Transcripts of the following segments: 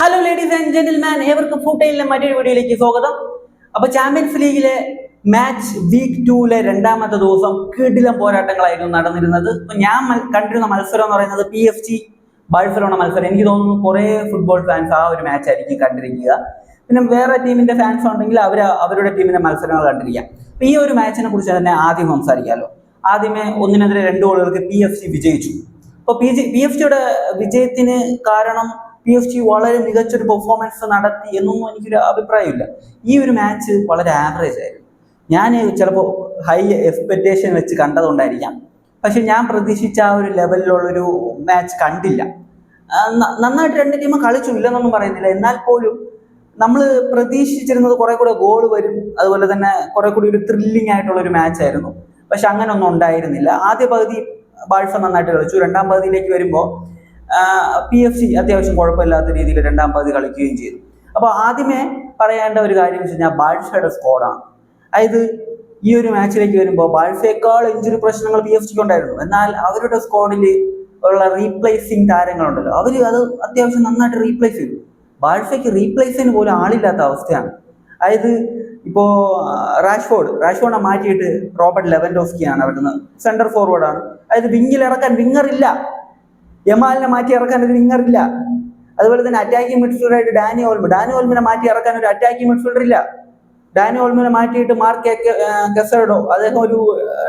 Hello ladies and gentleman ഏവർക്കും ഫുട്ടൈലിലെ മറ്റൊരു വീഡിയോയിലേക്ക് സ്വാഗതം. അപ്പൊ ചാമ്പ്യൻസ് ലീഗിലെ മാച്ച് വീക്ക് ടൂലെ രണ്ടാമത്തെ ദിവസം കിടിലം പോരാട്ടങ്ങളായിരുന്നു നടന്നിരുന്നത്. അപ്പൊ ഞാൻ കണ്ടിരുന്ന മത്സരം എന്ന് പറയുന്നത് പി എഫ് ജി ബാഴ്സലോണ മത്സരം. എനിക്ക് തോന്നുന്നു കുറെ ഫുട്ബോൾ ഫാൻസ് ആ ഒരു മാച്ച് ആയിരിക്കും കണ്ടിരിക്കുക. പിന്നെ വേറെ ടീമിന്റെ ഫാൻസ് ഉണ്ടെങ്കിൽ അവർ അവരുടെ ടീമിന്റെ മത്സരങ്ങൾ കണ്ടിരിക്കാം. അപ്പൊ ഈ ഒരു മാച്ചിനെ കുറിച്ച് തന്നെ ആദ്യം സംസാരിക്കാമല്ലോ ആദ്യമേ ഒന്നിനെതിരെ രണ്ട് ഗോളുകൾക്ക് പി എഫ് സി വിജയിച്ചു. അപ്പോൾ പി ജി പി എഫ് സിയുടെ വിജയത്തിന് കാരണം പി എഫ് ജി വളരെ മികച്ചൊരു പെർഫോമൻസ് നടത്തി എന്നൊന്നും എനിക്കൊരു അഭിപ്രായമില്ല. ഈ ഒരു മാച്ച് വളരെ ആവറേജ് ആയിരുന്നു. ഞാൻ ചിലപ്പോൾ ഹൈ എക്സ്പെക്റ്റേഷൻ വെച്ച് കണ്ടതുകൊണ്ടായിരിക്കാം. പക്ഷെ ഞാൻ പ്രതീക്ഷിച്ച ആ ഒരു ലെവലിലുള്ളൊരു മാച്ച് കണ്ടില്ല. നന്നായിട്ട് രണ്ട് ടീം കളിച്ചു ഇല്ലെന്നൊന്നും പറയുന്നില്ല. എന്നാൽ പോലും നമ്മൾ പ്രതീക്ഷിച്ചിരുന്നത് കുറെ കൂടെ ഗോൾ വരും അതുപോലെ തന്നെ കുറെ കൂടി ഒരു ത്രില്ലിംഗ് ആയിട്ടുള്ള ഒരു മാച്ച് ആയിരുന്നു. പക്ഷെ അങ്ങനെ ഒന്നും ഉണ്ടായിരുന്നില്ല. ആദ്യ പകുതി ബാഴ്സ നന്നായിട്ട് കളിച്ചു. രണ്ടാം പകുതിയിലേക്ക് വരുമ്പോൾ പി എഫ് സി അത്യാവശ്യം കുഴപ്പമില്ലാത്ത രീതിയിൽ രണ്ടാം പകുതി കളിക്കുകയും ചെയ്തു. അപ്പോൾ ആദ്യമേ പറയേണ്ട ഒരു കാര്യം വെച്ച് കഴിഞ്ഞാൽ ബാഴ്സയുടെ സ്കോഡാണ് അതായത് ഈ ഒരു മാച്ചിലേക്ക് വരുമ്പോൾ ബാഴ്സയേക്കാൾ ഇഞ്ചുറി പ്രശ്നങ്ങൾ പി എഫ് സിക്ക് ഉണ്ടായിരുന്നു. എന്നാൽ അവരുടെ സ്കോഡിൽ ഉള്ള റീപ്ലേസിങ് താരങ്ങളുണ്ടല്ലോ. അവർ അത് അത്യാവശ്യം നന്നായിട്ട് റീപ്ലേസ് ചെയ്തു. ബാഴ്സയ്ക്ക് റീപ്ലേസ് ചെയ്യുന്ന പോലും ആളില്ലാത്ത അവസ്ഥയാണ്. അതായത് ഇപ്പോൾ റാഷ്ഫോർഡ് റാഷ്ഫോർഡിനെ മാറ്റിയിട്ട് റോബർട്ട് ലെവൻഡോസ്കിയാണ് അവിടുന്ന് സെന്റർ ഫോർവേഡാണ് അതായത് വിങ്ങിൽ ഇറക്കാൻ വിങ്ങർ ഇല്ല. യമാലിനെ മാറ്റി ഇറക്കാൻ ഒരു വിങ്ങർ ഇല്ല അതുപോലെ തന്നെ അറ്റാക്കിംഗ് മിഡ്ഫീൽഡറായിട്ട് ഡാനി ഓൾമ. ഡാനി ഓൾമിനെ മാറ്റി ഇറക്കാൻ ഒരു അറ്റാക്കിംഗ് മിഡ്ഫീൽഡർ ഇല്ല. ഡാനി ഓൾമിനെ മാറ്റിയിട്ട് മാർക്ക് കെസഡോ അദ്ദേഹം ഒരു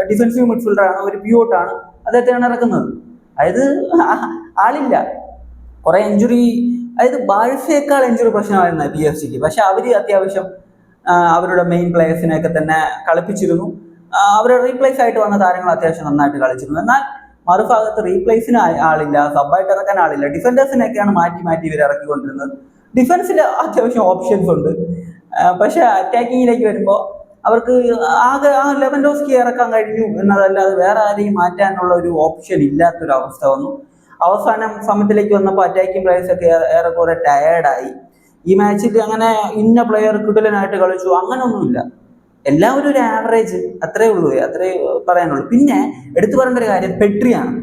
ഡിഫൻസീവ് മിഡ്ഫീൽഡറാണ് ഒരു പ്യൂട്ടാണ് അദ്ദേഹത്തെയാണ് ഇറക്കുന്നത്. അതായത് ആളില്ല. കുറെ എഞ്ചുറി അതായത് ബാഴ്സയേക്കാൾ എഞ്ചുറി പ്രശ്നമായിരുന്നു പി എഫ് സിക്ക് പക്ഷെ അവർ അത്യാവശ്യം അവരുടെ മെയിൻ പ്ലേയേഴ്സിനെയൊക്കെ തന്നെ കളിപ്പിച്ചിരുന്നു. അവരുടെ റീപ്ലേസ് ആയിട്ട് വന്ന താരങ്ങൾ അത്യാവശ്യം നന്നായിട്ട് കളിച്ചിരുന്നു. എന്നാൽ മറുഭാഗത്ത് റീപ്ലേസിന് ആളില്ല സബായിട്ട് ഇറക്കാൻ ആളില്ല. ഡിഫൻഡേഴ്സിനെയൊക്കെയാണ് മാറ്റി മാറ്റി ഇവർ ഇറക്കിക്കൊണ്ടിരുന്നത്. ഡിഫൻസിൽ അത്യാവശ്യം ഓപ്ഷൻസ് ഉണ്ട്. പക്ഷേ അറ്റാക്കിങ്ങിലേക്ക് വരുമ്പോൾ അവർക്ക് ആകെ ആ ലെവൻ ഡോസ്കി ഇറക്കാൻ കഴിഞ്ഞു എന്നതല്ലാതെ വേറെ ആരെയും മാറ്റാനുള്ള ഒരു ഓപ്ഷൻ ഇല്ലാത്തൊരു അവസ്ഥ വന്നു. അവസാനം സമയത്തിലേക്ക് വന്നപ്പോൾ അറ്റാക്കിംഗ് പ്ലേയേഴ്സ് ഒക്കെ ഏറെ- ഏറെക്കുറെ ടയേർഡായി ഈ മാച്ചിൽ അങ്ങനെ ഇന്ന പ്ലെയർ കിടലനായിട്ട് കളിച്ചു. അങ്ങനെയൊന്നുമില്ല എല്ലാവരും ഒരു ആവറേജ് അത്രേ ഉള്ളൂ അത്രേ പറയാനുള്ളൂ. പിന്നെ എടുത്തു പറയേണ്ട ഒരു കാര്യം പെട്രിയാണ്.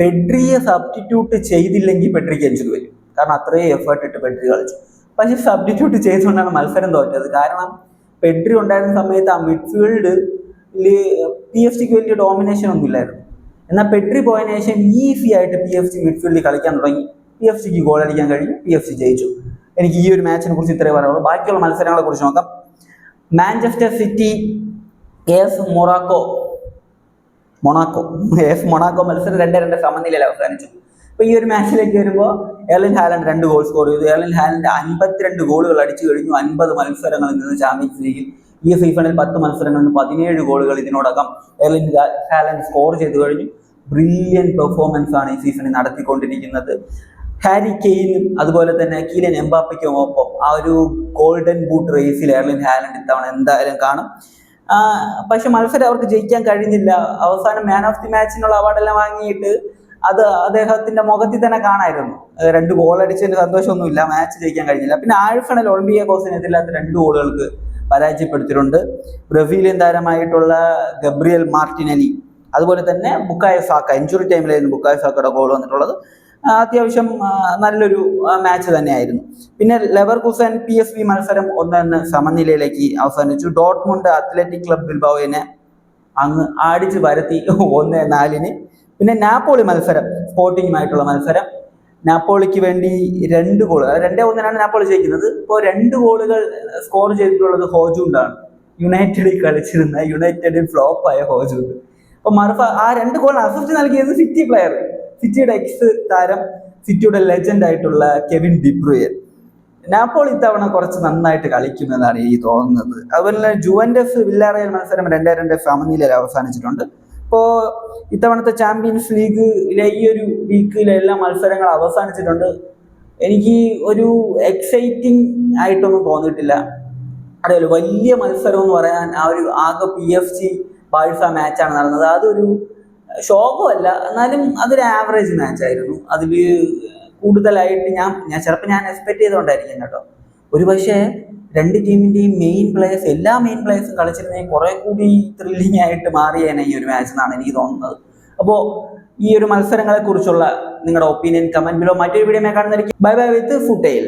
പെട്രിയെ സബ്സ്റ്റിറ്റ്യൂട്ട് ചെയ്തില്ലെങ്കിൽ പെട്രിക്ക് എഞ്ചുറി വരും. കാരണം അത്രയും എഫേർട്ട് ഇട്ട് പെട്രി കളിച്ചു. പക്ഷെ സബ്സ്റ്റിറ്റ്യൂട്ട് ചെയ്തുകൊണ്ടാണ് മത്സരം തോറ്റത്. കാരണം പെട്രി ഉണ്ടായിരുന്ന സമയത്ത് ആ മിഡ്ഫീൽഡ് പി എഫ് സിക്ക് വലിയ ഡോമിനേഷൻ ഒന്നും ഇല്ലായിരുന്നു. എന്നാൽ പെട്രി പോയതിനു ശേഷം ഈസി ആയിട്ട് പി എഫ് സി മിഡ്ഫീൽഡിൽ കളിക്കാൻ തുടങ്ങി. പി എഫ് സിക്ക് ഗോൾ അടിക്കാൻ കഴിഞ്ഞു. പി എഫ് സി ജയിച്ചു. എനിക്ക് ഈ ഒരു മാച്ചിനെ കുറിച്ച് ഇത്രേ പറയാനുള്ളൂ. ബാക്കിയുള്ള മത്സരങ്ങളെ കുറിച്ച് നോക്കാം. Manchester City F Morocco Monaco F Monaco മത്സരം രണ്ട് രണ്ട് സമനിലയിൽ അവസാനിച്ചു. അപ്പോൾ ഈ ഒരു മാച്ചിലേക്ക് വരുമ്പോൾ എർലിൻ ഹാലൻഡ് രണ്ട് ഗോൾ സ്കോർ ചെയ്തു. എർലിൻ ഹാലൻഡ് അൻപത്തിരണ്ട് ഗോളുകൾ അടിച്ചു കഴിഞ്ഞു. അൻപത് മത്സരങ്ങളിൽ നിന്ന് ചാമ്പ്യൻസ് ലീഗിൽ ഈ സീസണിൽ പത്ത് മത്സരങ്ങളിൽ നിന്ന് പതിനേഴ് ഗോളുകൾ ഇതിനോടകം എർലിൻ ഹാലൻഡ് സ്കോർ ചെയ്തു കഴിഞ്ഞു. ബ്രില്യൻ പെർഫോമൻസ് ആണ് ഈ സീസണിൽ നടത്തിക്കൊണ്ടിരിക്കുന്നത്. ഹാരി കെയിനും അതുപോലെ തന്നെ കീലൻ എംബാപ്പയ്ക്കും ഒപ്പം ആ ഒരു ഗോൾഡൻ ബൂട്ട് റേസിൽ എർലിൻ ഹാലൻഡ് ഇത്തവണ എന്തായാലും കാണും. പക്ഷെ മത്സരം അവർക്ക് ജയിക്കാൻ കഴിഞ്ഞില്ല. അവസാനം മാൻ ഓഫ് ദി മാച്ചിനുള്ള അവാർഡെല്ലാം വാങ്ങിയിട്ട് അത് അദ്ദേഹത്തിന്റെ മുഖത്തിൽ തന്നെ കാണായിരുന്നു. രണ്ട് ഗോൾ അടിച്ചതിന് സന്തോഷമൊന്നുമില്ല. മാച്ച് ജയിക്കാൻ കഴിഞ്ഞില്ല. പിന്നെ ആഴ്ഫണൽ ഒളിമ്പിയ കോസിനെതിരില്ലാത്ത രണ്ട് ഗോളുകൾക്ക് പരാജയപ്പെടുത്തിയിട്ടുണ്ട്. ബ്രസീലിയൻ താരമായിട്ടുള്ള ഗബ്രിയൽ മാർട്ടിനലി അതുപോലെ തന്നെ ബുക്കായ സാക്ക ഇഞ്ചുറി ടൈമിലായിരുന്നു ബുക്കായ സാക്കയുടെ ഗോൾ വന്നിട്ടുള്ളത്. അത്യാവശ്യം നല്ലൊരു മാച്ച് തന്നെയായിരുന്നു. പിന്നെ Leverkusen P S V മത്സരം ഒന്നെന്ന് സമനിലയിലേക്ക് അവസാനിച്ചു. ഡോട്ട്മുണ്ട് അത്ലറ്റിക് ക്ലബ് ബിൽബാവിനെ അങ്ങ് ആടിച്ച് വരത്തി ഒന്ന് നാലിന്. പിന്നെ നാപ്പോളി മത്സരം സ്പോർട്ടിങ്ങുമായിട്ടുള്ള മത്സരം. നാപ്പോളിക്ക് വേണ്ടി രണ്ട് ഗോൾ രണ്ടേ ഒന്നിനാണ് നാപ്പോളി ജയിക്കുന്നത്. ഇപ്പോൾ രണ്ട് ഗോളുകൾ സ്കോർ ചെയ്തിട്ടുള്ളത് ഹോജുണ്ടാണ്. യുണൈറ്റഡിൽ കളിച്ചിരുന്ന യുണൈറ്റഡിൽ ഫ്ലോപ്പായ ഹോജുണ്ട്. അപ്പോൾ മറുപ ആ രണ്ട് ഗോൾ അസിസ്റ്റ് നൽകിയത് സിറ്റി പ്ലെയർ സിറ്റിയുടെ എക്സ് താരം സിറ്റിയുടെ ലെജൻഡ് ആയിട്ടുള്ള കെവിൻ ഡിബ്രൂയൻ നാപ്പോളി ഇത്തവണ കുറച്ച് നന്നായിട്ട് കളിക്കുമെന്നാണ് എനിക്ക് തോന്നുന്നത്. അതുപോലെ തന്നെ ജുവൻഡസ് വില്ലാറയൽ മത്സരം രണ്ടേ രണ്ട് സമനിലയിൽ അവസാനിച്ചിട്ടുണ്ട്. ഇപ്പോൾ ഇത്തവണത്തെ ചാമ്പ്യൻസ് ലീഗിലെ ഈ ഒരു വീക്കിലെ എല്ലാ മത്സരങ്ങൾ അവസാനിച്ചിട്ടുണ്ട്. എനിക്ക് ഒരു എക്സൈറ്റിംഗ് ആയിട്ടൊന്നും തോന്നിയിട്ടില്ല. അതേപോലെ വലിയ മത്സരം എന്ന് പറയാൻ ആ ഒരു ആകെ പി എഫ് സി ബാഴ്സ മാച്ചാണ് നടന്നത്. അതൊരു ശോകമല്ല. എന്നാലും അതൊരു ആവറേജ് മാച്ചായിരുന്നു അതിൽ കൂടുതലായിട്ട് ഞാൻ ഞാൻ ചിലപ്പോൾ ഞാൻ എക്സ്പെക്ട് ചെയ്തുകൊണ്ടായിരിക്കും കേട്ടോ. ഒരു പക്ഷേ രണ്ട് ടീമിന്റെയും മെയിൻ പ്ലേയേഴ്സ് എല്ലാ മെയിൻ പ്ലേയേഴ്സും കളിച്ചിരുന്നെങ്കിൽ കുറെ കൂടി ത്രില്ലിംഗ് ആയിട്ട് മാറിയേനെ ഈ ഒരു മാച്ച് എന്നാണ് എനിക്ക് തോന്നുന്നത്. അപ്പോൾ ഈ ഒരു മത്സരങ്ങളെക്കുറിച്ചുള്ള നിങ്ങളുടെ ഒപ്പീനിയൻ കമന്റ് ബിലോ മറ്റൊരു വീഡിയോ കാണുന്നതായിരിക്കും ബൈ ബൈ വിത്ത് ഫുട്ടേൽ